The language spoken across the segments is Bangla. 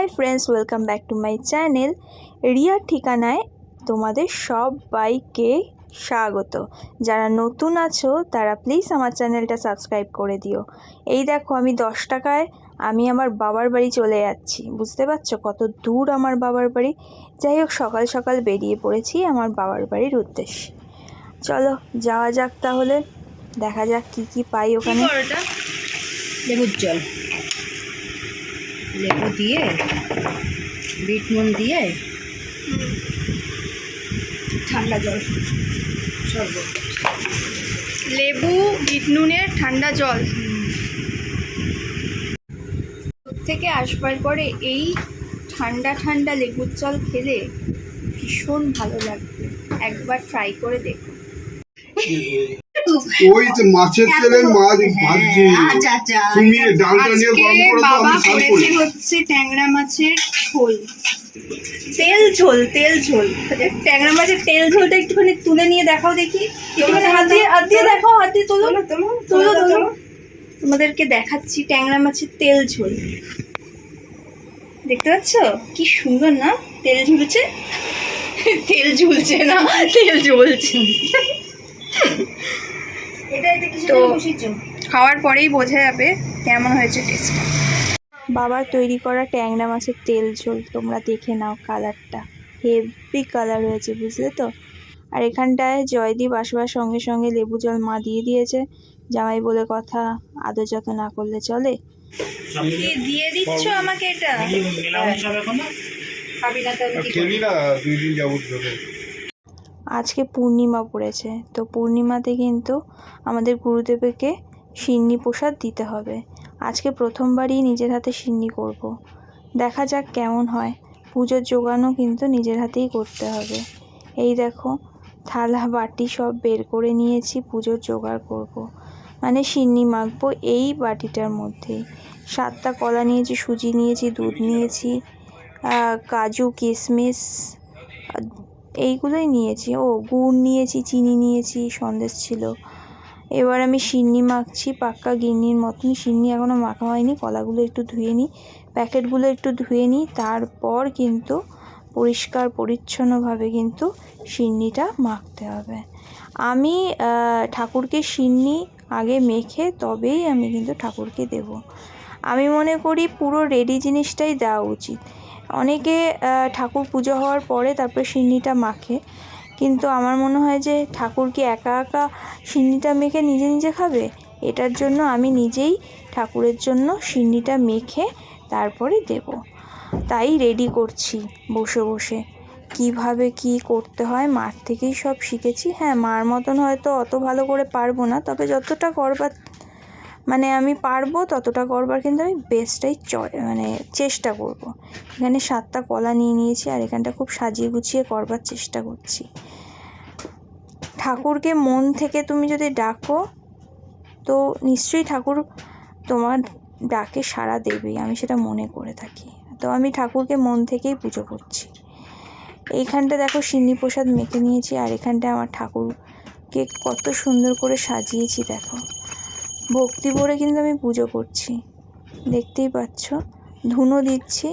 Hi friends welcome back to my channel. রিয়ার ঠিকানায় তোমাদের সবাইকে স্বাগত। যারা নতুন আছো তারা প্লিজ আমার চ্যানেলটা সাবস্ক্রাইব করে দিও। এই দেখো আমি দশ টাকায় আমি আমার বাবার বাড়ি চলে যাচ্ছি। বুঝতে পারছ? কত দূর আমার বাবার বাড়ি। যাই হোক সকাল সকাল বেরিয়ে পড়েছি আমার বাবার বাড়ির উদ্দেশ্যে। চলো যাওয়া যাক তাহলে। দেখা যাক কি কি পাই ওখানে। লেবুর জল। লেবু দিয়ে বিট নুন দিয়ে ঠান্ডা জল শরবত। লেবু বিট নুনের ঠান্ডা জল। থেকে আসবার পরে এই ঠান্ডা ঠান্ডা লেবুর জল খেলে ভীষণ ভালো লাগবে। একবার ট্রাই করে দেখো ওই তো মাছের তেলের মাছ ভাজছি। আচ্ছা আচ্ছা তুমি ডালটা নিয়ে গরম করে দাও আমি সার্ভ করি। হচ্ছে ট্যাংরা মাছের ঝোল। তেল ঝোল তেল ঝোল। ট্যাংরা মাছের তেল ঝোলটা একটুখানি তুলে নিয়ে দেখাও দেখি। একটুখানি হাত দিয়ে হাত দিয়ে দেখাও হাত দিয়ে তোলো। তোলো তোলো তোমাদেরকে দেখাচ্ছি ট্যাংরা মাছের তেল ঝোল। দেখতে পাচ্ছ? কি সুন্দর না? তেল ঝুলছে। তেল ঝুলছে না তেল জ্বলছে তো খাওয়ার পরেই বোঝা যাবে কেমন হয়েছে টেস্ট বাবার তৈরি করা ট্যাংরা মাছের তেল ঝোল তোমরা দেখে নাও কালারটা হেভি কালার হয়েছে বুঝলে তো? আর এখানটায় জয়দীপ আসবার সঙ্গে সঙ্গে লেবু জল মা দিয়ে দিয়েছে। জামাই বলে কথা আদর যত না করলে চলে। দিয়ে দিচ্ছ আমাকে এটা? খাবি না তাহলে কি খেলি না দুই দিন যাবত ধরে। আজকে পূর্ণিমা পড়েছে। তো পূর্ণিমাতে কিন্তু আমাদের গুরুদেবকে সিন্নি প্রসাদ দিতে হবে। আজকে প্রথমবারই নিজের হাতে সিন্নি করব। দেখা যাক কেমন হয়। পুজোর জোগানও কিন্তু নিজের হাতেই করতে হবে। এই দেখো, থালা, বাটি সব বের করে নিয়েছি, পুজোর জোগাড় করব। মানে সিন্নি মাখবো এই বাটিটার মধ্যেই সাতটা কলা নিয়েছি, সুজি নিয়েছি, দুধ নিয়েছি কাজু কিশমিশ এইগুলোই নিয়েছি। ও গুড় নিয়েছি, চিনি নিয়েছি, সন্দেশ ছিল। এবার আমি সিন্নি মাখছি, পাক্কা গিন্নির মতন সিন্নি এখনও মাখা হয়নি, কলাগুলো একটু ধুয়ে নিই। প্যাকেটগুলো একটু ধুয়ে নিই, তারপর কিন্তু পরিষ্কার, পরিচ্ছন্নভাবে কিন্তু সিন্নিটা মাখতে হবে। আমি ঠাকুরকে সিন্নি আগে মেখে তবেই আমি কিন্তু ঠাকুরকে দেব। আমি মনে করি পুরো রেডি জিনিসটাই দেওয়া উচিত। অনেকে ঠাকুর পুজো হওয়ার পরে তারপরে সিন্নিটা মাখে। কিন্তু আমার মনে হয় যে, ঠাকুর কি একা একা সিন্নিটা মেখে নিজে নিজে খাবে? এটার জন্য আমি নিজেই ঠাকুরের জন্য সিন্নিটা মেখে তারপরে দেব। তাই রেডি করছি বসে বসে। কীভাবে কি করতে হয়, মার থেকেই সব শিখেছি। হ্যাঁ মার মতন হয়তো অত ভালো করে পারব না, তবে যতটা করবার মানে আমি পারব ততটা করবার, কিন্তু আমি বেস্টটাই চ মানে চেষ্টা করব। এখানে সাতটা কলা নিয়ে নিয়েছি আর এখানটা খুব সাজিয়ে গুছিয়ে করবার চেষ্টা করছি। ঠাকুরকে মন থেকে তুমি যদি ডাকো, তো নিশ্চয়ই ঠাকুর তোমার ডাকে সাড়া দেবেই, আমি সেটা মনে করে থাকি। তো আমি ঠাকুরকে মন থেকেই পুজো করছি। এইখানটা দেখো সিন্নি প্রসাদ মেখে নিয়েছি আর এখানটা আমার ঠাকুরকে কত সুন্দর করে সাজিয়েছি, দেখো। ভক্তি ভরে কিন্তু আমি পুজো করছি। দেখতেই পাচ্ছ, ধুনো দিচ্ছি।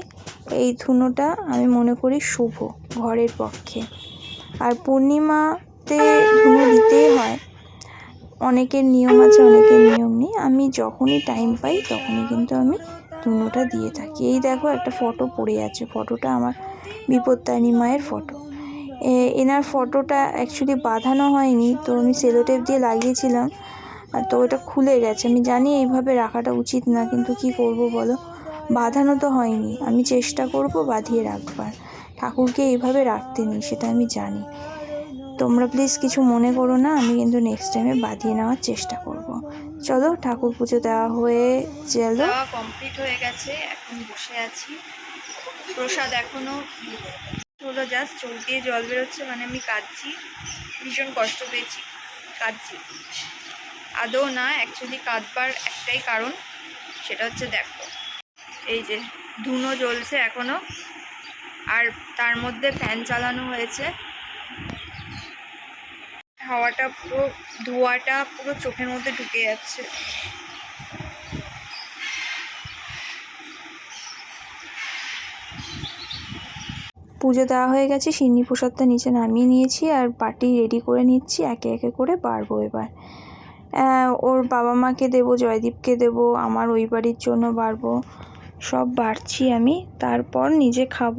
এই ধুনোটা আমি মনে করি শুভ ঘরের পক্ষে। আর পূর্ণিমাতে ধুনো দিতেই হয়। অনেকের নিয়ম আছে, অনেকের নিয়ম নেই। আমি যখনই টাইম পাই, তখনই কিন্তু আমি ধুনোটা দিয়ে থাকি। এই দেখো, একটা ফটো পড়ে আছে। ফটোটা আমার বিপত্তারিণী মায়ের ফটো এনার ফটোটা অ্যাকচুয়ালি বাঁধানো হয়নি, তো আমি সেলোটেপ দিয়ে লাগিয়েছিলাম। আর তো ওটা খুলে গেছে। আমি জানি এইভাবে রাখাটা উচিত না, কিন্তু কি করব বলো? বাঁধানো তো হয়নি। আমি চেষ্টা করব বাঁধিয়ে রাখবার। ঠাকুরকে এইভাবে রাখতে নেই, সেটা আমি জানি। তোমরা প্লিজ কিছু মনে করো না, আমি কিন্তু নেক্সট টাইমে বাঁধিয়ে নেওয়ার চেষ্টা করব। চলো ঠাকুর পুজো দেওয়া হয়ে চলো কমপ্লিট হয়ে গেছে, এখন বসে আছি। প্রসাদ এখনও হলো জাস্ট? চোখ দিয়ে জল বেরোচ্ছে মানে আমি কাঁদছি। ভীষণ কষ্ট পেয়েছি, কাঁদছি। আদৌ না অ্যাকচুয়ালি কাঁদবার একটাই কারণ, সেটা হচ্ছে দেখো। এই যে ধুনো জ্বলছে এখনও, আর তার মধ্যে ফ্যান চালানো হয়েছে। হাওয়াটা পুরো, ধোঁয়াটা পুরো চোখের মধ্যে ঢুকে যাচ্ছে। পুজো দেওয়া হয়ে গেছে, সিন্নি প্রসাদটা নিচে নামিয়ে নিয়েছি, আর বাটি রেডি করে নিচ্ছি, একে একে করে বাড়বো এবার। ওর বাবা মাকে দেবো জয়দীপকে দেবো আমার ওই বাড়ির জন্য বাড়বো। সব বাড়ছি আমি তারপর নিজে খাব।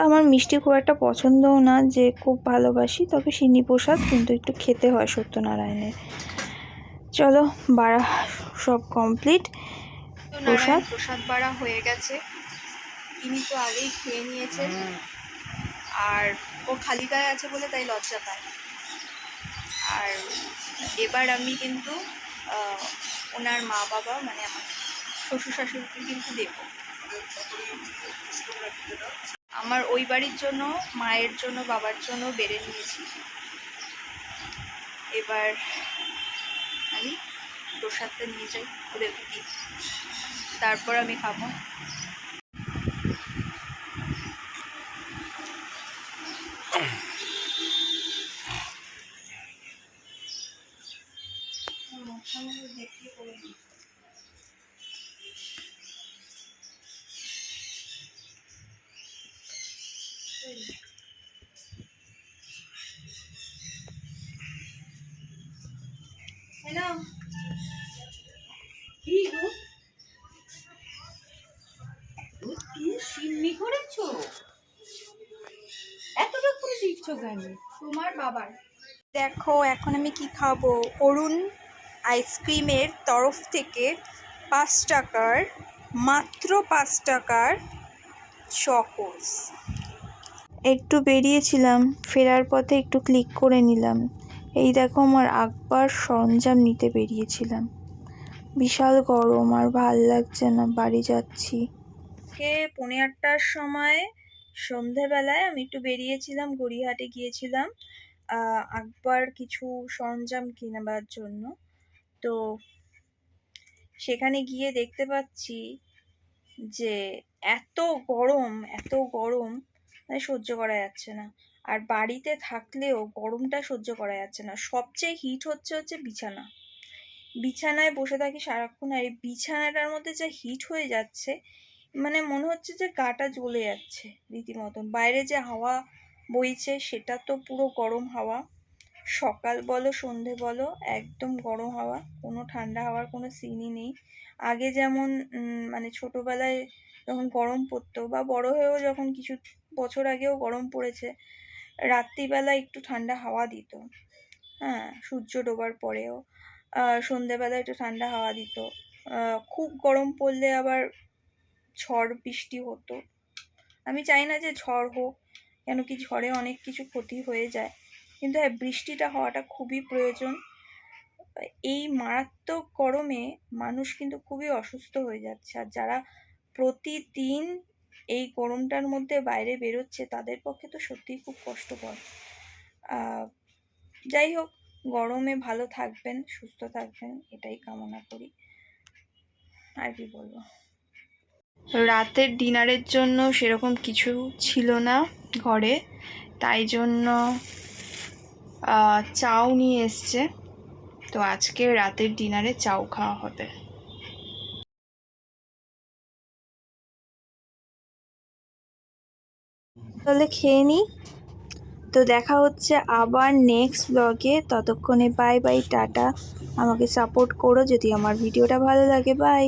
আমার মিষ্টি খুব একটা পছন্দও না যে খুব ভালোবাসি তবে সিন্নি প্রসাদ কিন্তু একটু খেতে হয় সত্যনারায়ণের। চলো বাড়া সব কমপ্লিট প্রসাদ? প্রসাদ বাড়া হয়ে গেছে। তিনি তো আগেই খেয়ে নিয়েছেন। আর ও খালি গায়ে আছে বলে তাই লজ্জা পায়। আর এবার আমি কিন্তু ওনার মা বাবা মানে আমার শ্বশুর শাশুড়িকে কিন্তু দেবো। আমার ওই বাড়ির জন্য, মায়ের জন্য, বাবার জন্য বেড়ে নিয়েছি। এবার আমি প্রসাদটা নিয়ে যাই, ওদেরকে দিই তারপর আমি খাব। হ্যালো কি গো তুমি সিন্নি করেছ এতটা করে দিচ্ছ কেন? তোমার বাবার। দেখো, এখন আমি কি খাব? অরুণ? আইসক্রিমের তরফ থেকে পাঁচ টাকার মাত্র পাঁচ টাকার চকোস একটু বেরিয়েছিলাম ফেরার পথে একটু ক্লিক করে নিলাম। এই দেখো আমার আকবার সরঞ্জাম নিতে বেরিয়েছিলাম। বিশাল গরম আর ভালো লাগছে না বাড়ি যাচ্ছি। কে পৌনে আটটার সময় সন্ধেবেলায় আমি একটু বেরিয়েছিলাম গড়িয়াহাটে গিয়েছিলাম। আকবার কিছু সরঞ্জাম কিনবার জন্য। তো সেখানে গিয়ে দেখতে পাচ্ছি যে এত গরম এত গরম মানে সহ্য করা যাচ্ছে না। আর বাড়িতে থাকলেও গরমটা সহ্য করা যাচ্ছে না। সবচেয়ে হিট হচ্ছে হচ্ছে বিছানা। বিছানায় বসে থাকি সারাক্ষণ আর এই বিছানাটার মধ্যে যা হিট হয়ে যাচ্ছে মানে মনে হচ্ছে যে গাটা জ্বলে যাচ্ছে রীতিমতন। বাইরে যে হাওয়া বইছে সেটা তো পুরো গরম হাওয়া। সকাল বলো, সন্ধে বলো, একদম গরম হাওয়া, কোনো ঠান্ডা হাওয়ার কোনো সিনই নেই। আগে যেমন মানে ছোটোবেলায় যখন গরম পড়তো বা বড় হয়েও যখন কিছু বছর আগেও গরম পড়েছে, রাত্রিবেলা একটু ঠান্ডা হাওয়া দিত। হ্যাঁ সূর্য ডোবার পরেও। সন্ধেবেলা একটু ঠান্ডা হাওয়া দিত। খুব গরম পড়লে আবার ঝড়, বৃষ্টি হতো। আমি চাই না যে ঝড় হোক, কেন কি ঝড়ে অনেক কিছু ক্ষতি হয়ে যায়। কিন্তু হ্যাঁ বৃষ্টিটা হওয়াটা খুবই প্রয়োজন। এই মারাত্মক গরমে মানুষ কিন্তু খুবই অসুস্থ হয়ে যাচ্ছে। আর যারা প্রতিদিন এই গরমটার মধ্যে বাইরে বেরোচ্ছে, তাদের পক্ষে তো সত্যিই খুব কষ্টকর। যাই হোক, গরমে ভালো থাকবেন, সুস্থ থাকবেন, এটাই কামনা করি। আর কি বলব? রাতের ডিনারের জন্য সেরকম কিছু ছিল না ঘরে, তাই জন্য চাউ নিয়ে এসছে। তো আজকে রাতের ডিনারে চাউ খাওয়া হবে। তাহলে খেয়ে নিই তো দেখা হচ্ছে আবার নেক্সট ব্লগে ততক্ষণে বাই বাই টাটা। আমাকে সাপোর্ট করো যদি আমার ভিডিওটা ভালো লাগে। বাই